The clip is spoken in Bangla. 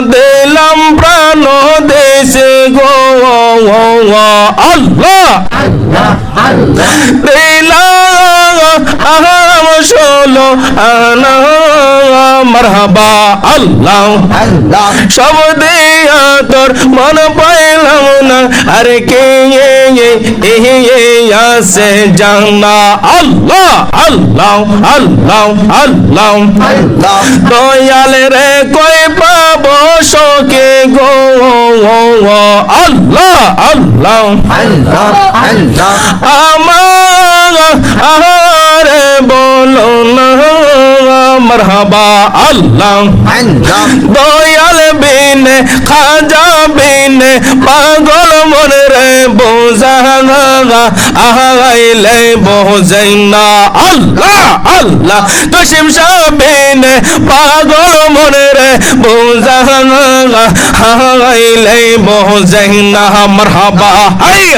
দিলাম প্রাণ দেশে গো আল্লাহ! দিলাম ষোলো আনা মারহাবা। আল্লাহ! সব দিয়া তোর মন পাইলাম না। আরে কে আছে জানা। আল্লাহ! আল্লাহ! আল্লাহ! আল্লাহ! দয়াল রে গো আল্লাহ আল্লাহ। আমার আহারে বলো না মারহাবা আল্লাহ। দয়াল বিনে খাজা বিনে পাগল মন রে বোঝানা আহাইলে বোঝাইনা। আল্লাহ আল্লাহ, কসিম সাবিনে পাগল মন রে বোঝানা আহাইলে বোঝাইনা। মারহাবা, হাই।